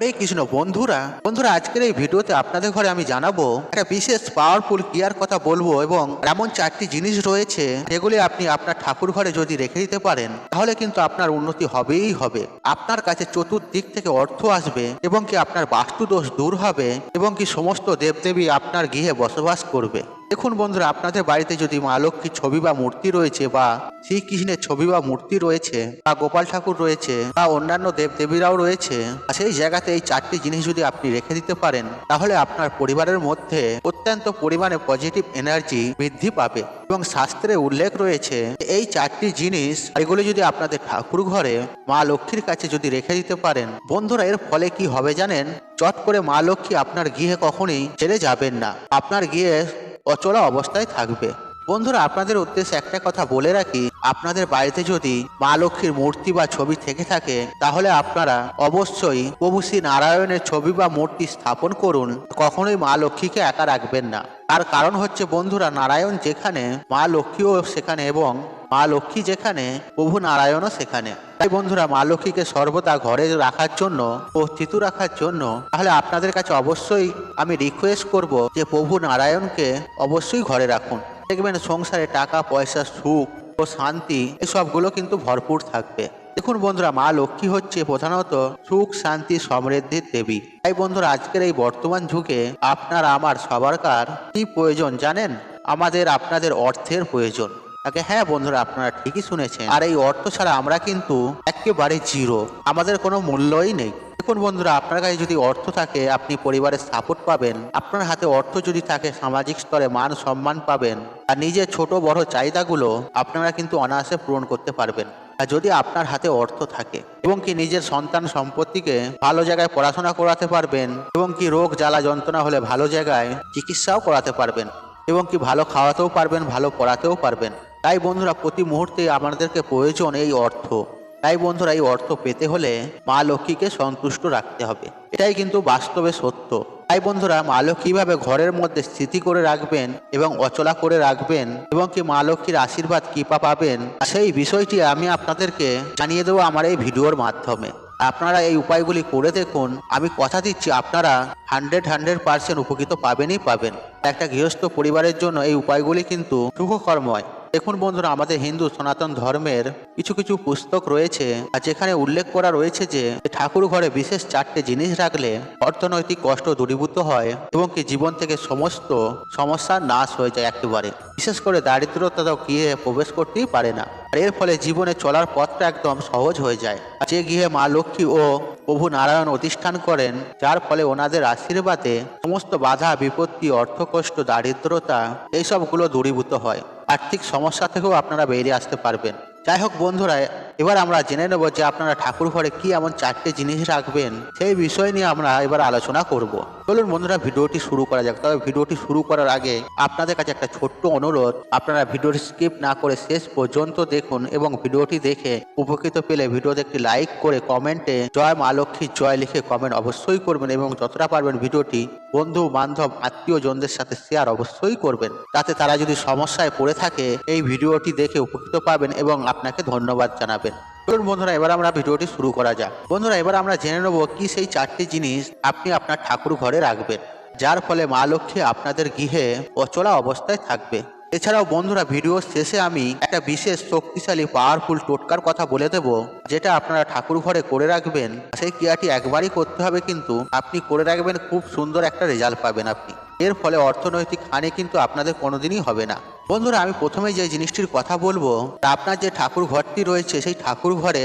হরে কৃষ্ণ বন্ধুরা? বন্ধুরা, আজকের এই ভিডিওতে আপনাদের ঘরে আমি জানাব একটা বিশেষ পাওয়ারফুল ক্রিয়ার কথা বলব এবং এমন চারটি জিনিস রয়েছে, যেগুলি আপনি আপনার ঠাকুর ঘরে যদি রেখে দিতে পারেন, তাহলে কিন্তু আপনার উন্নতি হবেই হবে। আপনার কাছে চতুর্দিক থেকে অর্থ আসবে এবং কি আপনার বাস্তু দোষ দূর হবে এবং কি সমস্ত দেবদেবী আপনার গৃহে বসবাস করবে। দেখুন বন্ধুরা, আপনাদের বাড়িতে যদি মা লক্ষ্মীর ছবি বা মূর্তি রয়েছে বা শ্রীকৃষ্ণের ছবি বা মূর্তি রয়েছে, বা গোপাল ঠাকুর রয়েছে, বা অন্যান্য দেব দেবীরাও রয়েছে সেই জায়গাতে এই চারটি জিনিস যদি আপনি রেখে দিতে পারেন, তাহলে আপনার পরিবারের মধ্যে অত্যন্ত পরিমাণে পজিটিভ এনার্জি বৃদ্ধি পাবে। এবং শাস্ত্রে উল্লেখ রয়েছে, এই চারটি জিনিস এগুলো যদি আপনাদের ঠাকুর ঘরে মা লক্ষ্মীর কাছে যদি রেখে দিতে পারেন, বন্ধুরা, এর ফলে কি হবে জানেন? চট করে মা লক্ষ্মী আপনার গৃহে কখনোই ছেড়ে যাবেন না। আপনার গৃহে অচলা অবস্থায় থাকবে। বন্ধুরা, আপনাদের উদ্দেশ্যে একটা কথা বলে রাখি। আপনাদের বাড়িতে যদি মা লক্ষ্মীর মূর্তি বা ছবি থেকে থাকে, তাহলে আপনারা অবশ্যই প্রভু শ্রী নারায়ণের ছবি বা মূর্তি স্থাপন করুন। কখনোই মা লক্ষ্মীকে একা রাখবেন না। তার কারণ হচ্ছে, বন্ধুরা, নারায়ণ যেখানে মা লক্ষ্মীও সেখানে এবং মা লক্ষ্মী যেখানে, প্রভু নারায়ণও সেখানে। তাই বন্ধুরা, মা লক্ষ্মীকে সর্বদা ঘরে রাখার জন্য ও স্থিত রাখার জন্য, তাহলে আপনাদের কাছে অবশ্যই আমি রিকোয়েস্ট করব যে প্রভু নারায়ণকে অবশ্যই ঘরে রাখুন। দেখবেন সংসারে টাকা, পয়সা, সুখ ও শান্তি, এসবগুলো কিন্তু ভরপুর থাকবে। দেখুন বন্ধুরা, মা লক্ষ্মী হচ্ছে প্রধানত সুখ, শান্তি সমৃদ্ধির দেবী। তাই বন্ধুরা, আজকের এই বর্তমান যুগে আপনার, আমার সবার কার কি প্রয়োজন জানেন? আমাদের, আপনাদের অর্থের প্রয়োজন। তাকে হ্যাঁ বন্ধুরা, আপনারা ঠিকই শুনেছেন। আর এই অর্থ ছাড়া আমরা কিন্তু একেবারে জিরো। আমাদের কোনো মূল্যই নেই। দেখুন বন্ধুরা, আপনার কাছে যদি অর্থ থাকে, আপনি পরিবারের সাপোর্ট পাবেন। আপনার হাতে অর্থ যদি থাকে, সামাজিক স্তরে মান সম্মান পাবেন। আর নিজের ছোট বড় চাহিদাগুলো আপনারা কিন্তু অনায়াসে পূরণ করতে পারবেন। আর যদি আপনার হাতে অর্থ থাকে, এবং কি নিজের সন্তান সম্পত্তিকে ভালো জায়গায় পড়াশোনা করাতে পারবেন, এবং কি রোগ জ্বালা যন্ত্রণা হলে ভালো জায়গায় চিকিৎসাও করাতে পারবেন, এবং কি ভালো খাওয়াতেও পারবেন, ভালো পড়াতেও পারবেন তাই বন্ধুরা প্রতি মুহূর্তে আমাদেরকে প্রয়োজন এই অর্থ। তাই বন্ধুরা এই অর্থ পেতে হলে মা লক্ষ্মীকে সন্তুষ্ট রাখতে হবে। এটাই কিন্তু বাস্তবে সত্য। তাই বন্ধুরা মা লক্ষ্মী কীভাবে ঘরের মধ্যে স্থিতি করে রাখবেন এবং অচলা করে রাখবেন এবং কি মা লক্ষ্মীর আশীর্বাদ কৃপা পাবেন, সেই বিষয়টি আমি আপনাদেরকে জানিয়ে দেবো আমার এই ভিডিওর মাধ্যমে। আপনারা এই উপায়গুলি করে দেখুন, আমি কথা দিচ্ছি, আপনারা হান্ড্রেড হান্ড্রেড পার্সেন্ট উপকৃত পাবেনই পাবেন। একটা গৃহস্থ পরিবারের জন্য এই উপায়গুলি কিন্তু সুখকর্ময় দেখুন বন্ধুরা, আমাদের হিন্দু সনাতন ধর্মের কিছু কিছু পুস্তক রয়েছে আর যেখানে উল্লেখ করা রয়েছে যে ঠাকুর ঘরে বিশেষ চারটে জিনিস রাখলে অর্থনৈতিক কষ্ট দূরীভূত হয় এবং কি জীবন থেকে সমস্ত সমস্যার নাশ হয়ে যায় একেবারে। বিশেষ করে দারিদ্রতা তো গিয়ে প্রবেশ করতেই পারে না। আর এর ফলে জীবনে চলার পথটা একদম সহজ হয়ে যায়। যে গৃহে মা লক্ষ্মী ও প্রভু নারায়ণ অধিষ্ঠান করেন, যার ফলে ওনাদের আশীর্বাদে সমস্ত বাধা, বিপত্তি, অর্থকষ্ট, দারিদ্রতা, এইসবগুলো দূরীভূত হয়। আর্থিক সমস্যা থেকেও আপনারা বেরিয়ে আসতে পারবেন। যাই হোক বন্ধুরা, এবার আমরা জেনে নেব যে আপনারা ঠাকুর ঘরে কি এমন চারটে জিনিস রাখবেন, সেই বিষয় নিয়ে আমরা এবার আলোচনা করব। চলুন বন্ধুরা, ভিডিওটি শুরু করা যাক। তবে ভিডিওটি শুরু করার আগে আপনাদের কাছে একটা ছোট্ট অনুরোধ। আপনারা ভিডিওটি স্কিপ না করে শেষ পর্যন্ত দেখুন এবং ভিডিওটি দেখে উপকৃত পেলে ভিডিওতে একটি লাইক করে কমেন্টে জয় মা লক্ষ্মীর জয় লিখে কমেন্ট অবশ্যই করবেন এবং যতটা পারবেন ভিডিওটি বন্ধু, বান্ধব আত্মীয় জনদের সাথে শেয়ার অবশ্যই করবেন। তাতে তারা যদি সমস্যায় পড়ে থাকে, এই ভিডিওটি দেখে উপকৃত পাবেন এবং আপনাকে ধন্যবাদ জানাবেন। চলুন বন্ধুরা, এবার আমরা ভিডিওটি শুরু করা যাক। বন্ধুরা, এবার আমরা জেনে নেব কি সেই চারটি জিনিস আপনি আপনার ঠাকুর ঘরে রাখবেন, যার ফলে মা লক্ষ্মী আপনাদের গৃহে অচলা অবস্থায় থাকবে। এছাড়াও বন্ধুরা ভিডিওর শেষে আমি একটা বিশেষ শক্তিশালী পাওয়ারফুল টোটকার কথা বলে দেব, যেটা আপনারা ঠাকুর ঘরে করে রাখবেন, সেই ক্রিয়াটি একবারই করতে হবে কিন্তু আপনি করে রাখবেন, খুব সুন্দর একটা রেজাল্ট পাবেন আপনি। এর ফলে অর্থনৈতিক হানি কিন্তু আপনাদের কোনোদিনই হবে না। বন্ধুরা, আমি প্রথমে যে জিনিসটির কথা বলব, তা আপনার যে ঠাকুর ঘরটি রয়েছে, সেই ঠাকুর ঘরে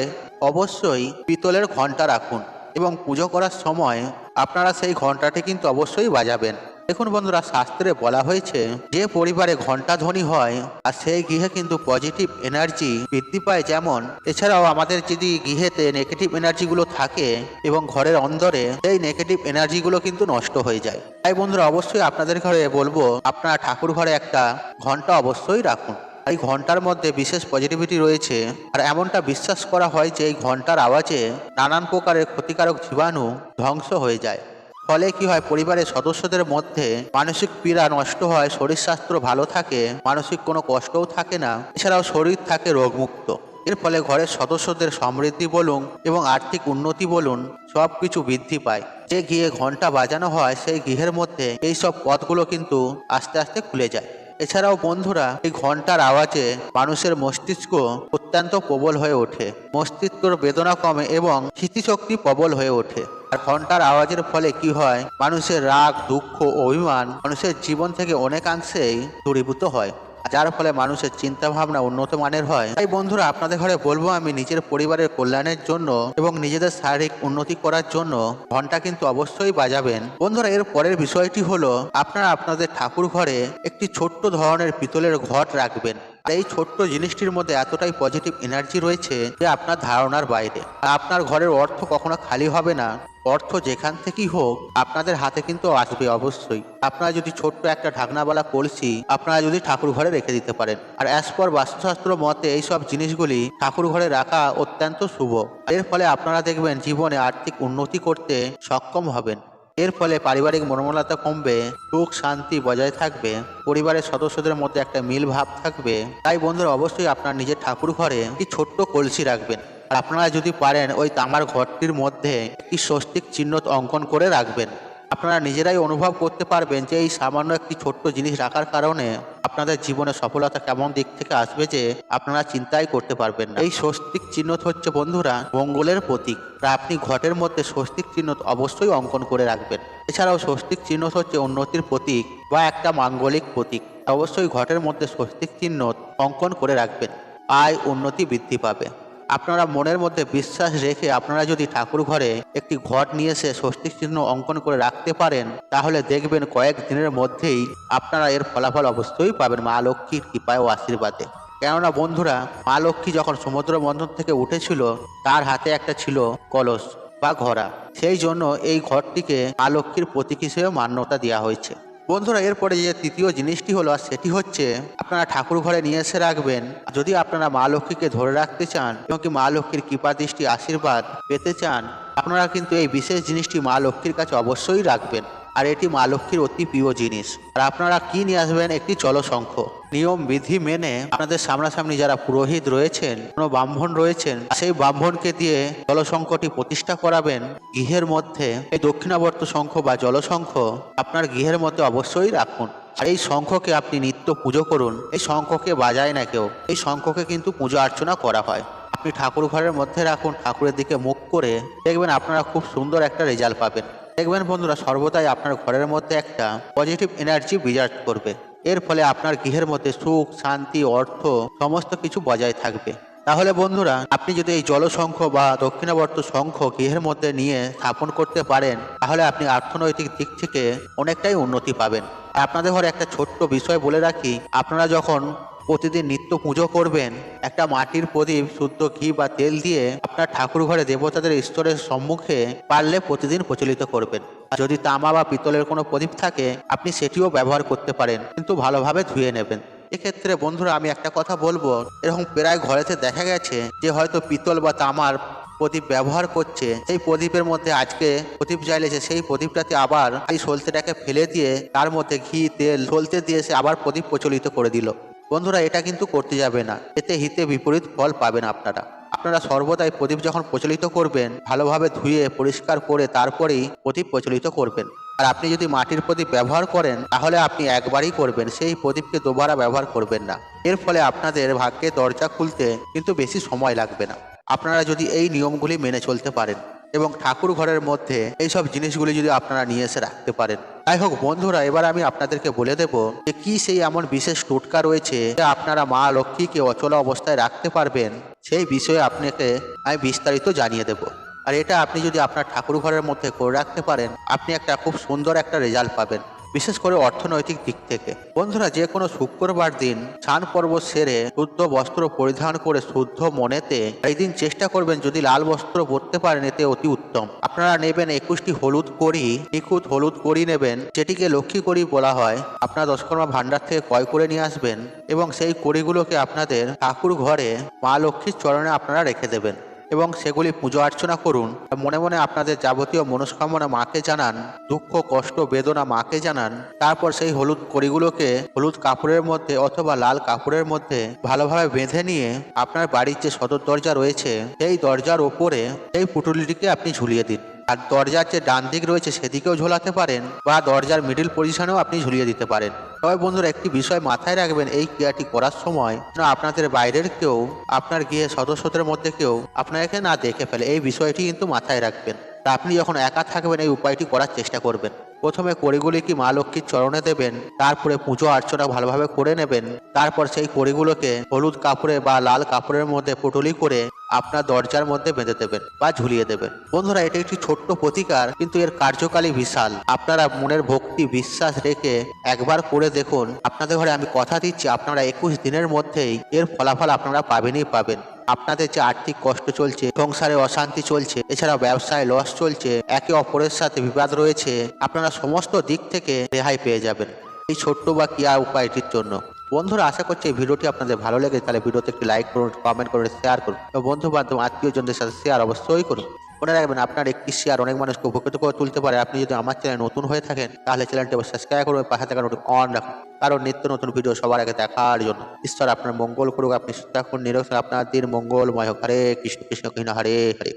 অবশ্যই পিতলের ঘণ্টা রাখুন এবং পুজো করার সময় আপনারা সেই ঘন্টাটি কিন্তু অবশ্যই বাজাবেন। দেখুন বন্ধুরা, শাস্ত্রে বলা হয়েছে, যে পরিবারে ঘণ্টা ধ্বনি হয়, আর সেই গৃহে কিন্তু পজিটিভ এনার্জি বৃদ্ধি পায় যেমন। এছাড়াও আমাদের যদি গৃহেতে নেগেটিভ এনার্জিগুলো থাকে এবং ঘরের অন্দরে, সেই নেগেটিভ এনার্জিগুলো কিন্তু নষ্ট হয়ে যায়। তাই বন্ধুরা, অবশ্যই আপনাদের ঘরে বলব, আপনারা ঠাকুর ঘরে একটা ঘণ্টা অবশ্যই রাখুন। এই ঘণ্টার মধ্যে বিশেষ পজিটিভিটি রয়েছে। আর এমনটা বিশ্বাস করা হয় যে এই ঘণ্টার আওয়াজে নানান প্রকারের ক্ষতিকারক জীবাণু ধ্বংস হয়ে যায়। ফলে কি হয়, পরিবারের সদস্যদের মধ্যে মানসিক পীড়া নষ্ট হয় শরীর স্বাস্থ্য ভালো থাকে, মানসিক কোনো কষ্টও থাকে না, এছাড়াও শরীর থাকে রোগমুক্ত। এর ফলে ঘরের সদস্যদের সমৃদ্ধি বলুন এবং আর্থিক উন্নতি বলুন সব কিছু বৃদ্ধি পায়। যে গৃহে ঘণ্টা বাজানো হয়, সেই গৃহের মধ্যে এই সব পথগুলো কিন্তু আস্তে আস্তে খুলে যায়। এছাড়াও বন্ধুরা, এই ঘণ্টার আওয়াজে মানুষের মস্তিষ্ক অত্যন্ত প্রবল হয়ে ওঠে। মস্তিষ্কর বেদনা কমে এবং স্মৃতিশক্তি প্রবল হয়ে ওঠে। আর ঘণ্টার আওয়াজের ফলে কি হয়? মানুষের রাগ, দুঃখ অভিমান মানুষের জীবন থেকে অনেকাংশেই দূরীভূত হয়। যার ফলে মানুষের চিন্তা ভাবনা উন্নত মানের হয়। তাই বন্ধুরা, আপনাদের ঘরে বলব আমি নিজের পরিবারের কল্যাণের জন্য এবং নিজেদের শারীরিক উন্নতি করার জন্য ঘণ্টা কিন্তু অবশ্যই বাজাবেন। বন্ধুরা, এর পরের বিষয়টি হলো, আপনারা আপনাদের ঠাকুর ঘরে একটি ছোট্ট ধরনের পিতলের ঘট রাখবেন। এই ছোট্ট জিনিসটির মধ্যে এতটাই পজিটিভ এনার্জি রয়েছে যে আপনার ধারণার বাইরে। আপনার ঘরের অর্থ কখনো খালি হবে না। অর্থ যেখান থেকেই হোক, আপনাদের হাতে কিন্তু আসবে অবশ্যই। আপনারা যদি ছোট্ট একটা ঢাকনাওয়ালা কলসি, আপনারা যদি ঠাকুর ঘরে রেখে দিতে পারেন। আর অ্যাজ পর বাস্তুশাস্ত্র মতে এই সব জিনিসগুলি ঠাকুর ঘরে রাখা অত্যন্ত শুভ। এর ফলে আপনারা দেখবেন জীবনে আর্থিক উন্নতি করতে সক্ষম হবেন। এর ফলে পারিবারিক মর্মলতা কমবে, সুখ শান্তি বজায় থাকবে, পরিবারের সদস্যদের মধ্যে একটা মিল ভাব থাকবে। তাই বন্ধুরা, অবশ্যই আপনার নিজের ঠাকুর ঘরে একটি ছোট্ট কলসি রাখবেন। আর আপনারা যদি পারেন ওই তামার ঘরটির মধ্যে একটি স্বস্তিক চিহ্ন অঙ্কন করে রাখবেন। আপনারা নিজেরাই অনুভব করতে পারবেন যে এই সামান্য একটি ছোট্ট জিনিস রাখার কারণে আপনাদের জীবনে সফলতা কেমন দিক থেকে আসবে যে আপনারা চিন্তাই করতে পারবেন না। এই স্বস্তিক চিহ্ন হচ্ছে বন্ধুরা মঙ্গলের প্রতীক। আর আপনি ঘটের মধ্যে স্বস্তিক চিহ্ন অবশ্যই অঙ্কন করে রাখবেন। এছাড়াও স্বস্তিক চিহ্ন হচ্ছে উন্নতির প্রতীক বা একটা মাঙ্গলিক প্রতীক। অবশ্যই ঘটের মধ্যে স্বস্তিক চিহ্ন অঙ্কন করে রাখবেন। আয় উন্নতি বৃদ্ধি পাবে। আপনারা মনের মধ্যে বিশ্বাস রেখে আপনারা যদি ঠাকুর ঘরে একটি ঘট নিয়ে এসে স্বস্তিক চিহ্ন অঙ্কন করে রাখতে পারেন, তাহলে দেখবেন কয়েক দিনের মধ্যেই আপনারা এর ফলাফল অবশ্যই পাবেন মা লক্ষ্মীর কৃপায় ও আশীর্বাদে। কেননা বন্ধুরা, মা লক্ষ্মী যখন সমুদ্র বন্ধন থেকে উঠেছিল, তার হাতে একটা ছিল কলস বা ঘোড়া। সেই জন্য এই ঘরটিকে মা লক্ষ্মীর প্রতীক হিসেবে মান্যতা দেওয়া হয়েছে। বন্ধুরা, এরপরে যে তৃতীয় জিনিসটি হলো সেটি হচ্ছে আপনারা ঠাকুর ঘরে নিয়ে এসে রাখবেন। যদি আপনারা মা লক্ষ্মীকে ধরে রাখতে চান, এবং কি মা লক্ষ্মীর কৃপা দৃষ্টি আশীর্বাদ পেতে চান, আপনারা কিন্তু এই বিশেষ জিনিসটি মা লক্ষ্মীর কাছে অবশ্যই রাখবেন। আর এটি মা লক্ষ্মীর অতি প্রিয় জিনিস। আর আপনারা কি নিয়ে আসবেন একটি জলশঙ্খ নিয়ম, বিধি মেনে আপনাদের সামনাসামনি যারা পুরোহিত রয়েছেন, কোনো ব্রাহ্মণ রয়েছেন, সেই ব্রাহ্মণকে দিয়ে জলশঙ্খটি প্রতিষ্ঠা করাবেন। গৃহের মধ্যে এই দক্ষিণাবর্ত শঙ্খ বা জলশঙ্খ আপনার গৃহের মধ্যে অবশ্যই রাখুন। আর এই শঙ্খকে আপনি নিত্য পুজো করুন। এই শঙ্খকে বাজায় না কেউ। এই শঙ্খকে কিন্তু পুজো অর্চনা করা হয়। আপনি ঠাকুর ঘরের মধ্যে রাখুন। ঠাকুরের দিকে মুখ করে দেখবেন আপনারা খুব সুন্দর একটা রেজাল্ট পাবেন। দেখবেন বন্ধুরা, সর্বদাই আপনার ঘরের মধ্যে একটা পজিটিভ এনার্জি বিরাজ করবে। এর ফলে আপনার গৃহের মধ্যে সুখ, শান্তি, অর্থ সমস্ত কিছু বজায় থাকবে। তাহলে বন্ধুরা, আপনি যদি এই জলশঙ্খ বা দক্ষিণাবর্ত শঙ্খ গৃহের মধ্যে নিয়ে স্থাপন করতে পারেন, তাহলে আপনি অর্থনৈতিক দিক থেকে অনেকটাই উন্নতি পাবেন। আপনাদের ঘরে একটা ছোট্ট বিষয় বলে রাখি, আপনারা যখন প্রতিদিন নিত্য পুজো করবেন। একটা মাটির প্রদীপ, শুদ্ধ ঘি বা তেল দিয়ে আপনার ঠাকুর ঘরে দেবতাদের ঈশ্বরের সম্মুখে পারলে প্রতিদিন প্রচলিত করবেন। যদি তামা বা পিতলের কোনো প্রদীপ থাকে, আপনি সেটিও ব্যবহার করতে পারেন, কিন্তু ভালোভাবে ধুয়ে নেবেন। এক্ষেত্রে বন্ধুরা, আমি একটা কথা বলব, এরকম প্রায় ঘরেতে দেখা গেছে যে হয়তো পিতল বা তামার প্রদীপ ব্যবহার করছে, সেই প্রদীপের মধ্যে আজকে প্রদীপ জ্বালিয়েছে, সেই প্রদীপটাতে আবার এই সলতেটাকে ফেলে দিয়ে তার মধ্যে ঘি, তেল, সলতে দিয়ে সে আবার প্রদীপ প্রচলিত করে দিল। বন্ধুরা, এটা কিন্তু করতে যাবে না। এতে হিতে বিপরীত ফল পাবেন আপনারা। আপনারা সর্বদাই প্রদীপ যখন প্রচলিত করবেন, ভালোভাবে ধুয়ে, পরিষ্কার করে তারপরেই প্রদীপ প্রচলিত করবেন। আর আপনি যদি মাটির প্রদীপ ব্যবহার করেন, তাহলে আপনি একবারই করবেন, সেই প্রদীপকে দুবারা ব্যবহার করবেন না। এর ফলে আপনাদের ভাগ্যে দরজা খুলতে কিন্তু বেশি সময় লাগবে না। আপনারা যদি এই নিয়মগুলি মেনে চলতে পারেন এবং ঠাকুর ঘরের মধ্যে এইসব জিনিসগুলি যদি আপনারা নিয়ে এসে রাখতে পারেন। যাই হোক, বন্ধুরা, এবার আমি আপনাদেরকে বলে দেব যে কি সেই এমন বিশেষ টোটকা রয়েছে যে আপনারা মা লক্ষ্মীকে অচলা অবস্থায় রাখতে পারবেন, সেই বিষয়ে আপনাকে আমি বিস্তারিত জানিয়ে দেব। আর এটা আপনি যদি আপনার ঠাকুর ঘরের মধ্যে করে রাখতে পারেন, আপনি একটা খুব সুন্দর একটা রেজাল্ট পাবেন। বিশেষ করে অর্থনৈতিক দিক থেকে। বন্ধুরা, যে কোনো শুক্রবার দিন স্নান পর্ব সেরে শুদ্ধ বস্ত্র পরিধান করে শুদ্ধ মনেতে এই দিন চেষ্টা করবেন যদি লাল বস্ত্র পরতে পারেন, এতে অতি উত্তম। আপনারা নেবেন একুশটি হলুদ করি নিখুঁত হলুদ করি নেবেন, যেটিকে লক্ষ্মী করি বলা হয়। আপনার দশকর্মা ভান্ডার থেকে ক্রয় করে নিয়ে আসবেন এবং সেই কড়িগুলোকে আপনাদের ঠাকুর ঘরে মা লক্ষ্মীর চরণে আপনারা রেখে দেবেন। এবং সেগুলি পুজো অর্চনা করুন। মনে মনে আপনাদের যাবতীয় মনস্কামনা মাকে জানান, দুঃখ, কষ্ট, বেদনা মাকে জানান। তারপর সেই হলুদ কড়িগুলোকে হলুদ কাপড়ের মধ্যে অথবা লাল কাপড়ের মধ্যে ভালোভাবে বেঁধে নিয়ে আপনার বাড়ির যে সদর দরজা রয়েছে, সেই দরজার ওপরে সেই পুটুলিটিকে আপনি ঝুলিয়ে দিন। আর দরজার যে ডান দিক রয়েছে সেদিকেও ঝোলাতে পারেন বা দরজার মিডিল পজিশনেও আপনি ঝুলিয়ে দিতে পারেন। তবে বন্ধুরা, একটি বিষয় মাথায় রাখবেন, এই ক্রিয়াটি করার সময় আপনাদের বাইরের কেউ, আপনার গিয়ে সদস্যদের মধ্যে কেউ আপনাকে না দেখে ফেলে। এই বিষয়টি কিন্তু মাথায় রাখবেন। তা আপনি যখন একা থাকবেন, এই উপায়টি করার চেষ্টা করবেন। প্রথমে কড়িগুলি কি মা লক্ষ্মীর চরণে দেবেন, তারপরে পুজো অর্চনা ভালোভাবে করে নেবেন, তারপর সেই কড়িগুলোকে হলুদ কাপড়ে বা লাল কাপড়ের মধ্যে পুটুলি করে আপনার দরজার মধ্যে বেঁধে দেবেন বা ঝুলিয়ে দেবেন। বন্ধুরা, এটা একটি ছোট্ট প্রতিকার, কিন্তু এর কার্যকালী বিশাল। আপনারা মনের ভক্তি, বিশ্বাস রেখে একবার করে দেখুন, আপনাদের ঘরে আমি কথা দিচ্ছি, আপনারা একুশ দিনের মধ্যেই এর ফলাফল আপনারা পাবেনই পাবেন। আপনাদের যে আর্থিক কষ্ট চলছে, সংসারে অশান্তি চলছে এছাড়া ব্যবসায় লস চলছে, একে অপরের সাথে বিবাদ রয়েছে, আপনারা সমস্ত দিক থেকে রেহাই পেয়ে যাবেন। এই ছোট্ট বা কিয়া উপায়টির জন্য। বন্ধুরা, আশা করছি এই ভিডিওটি আপনাদের ভালো লেগে তাহলে ভিডিওতে একটি লাইক করুন কমেন্ট করুন শেয়ার করুন। বন্ধু বান্ধব আত্মীয় জনদের সাথে শেয়ার অবশ্যই করুন। মনে রাখবেন, আপনার একটি শেয়ার অনেক মানুষকে উপকৃত করে তুলতে পারে। আপনি যদি আমার চ্যানেল নতুন হয়ে থাকেন, তাহলে চ্যানেলটি সাবস্ক্রাইব করুন পাশে থাকা নোটিফিকেশন অন রাখুন। কারণ নিত্য নতুন ভিডিও সবার আগে দেখার জন্য। ঈশ্বর আপনার মঙ্গল করুক, আপনি সুস্থ থাকুন নিরক্ষর আপনার দিন মঙ্গলময় হোক। হরে কৃষ্ণ কৃষ্ণ কৃষ্ণ, হরে হরে।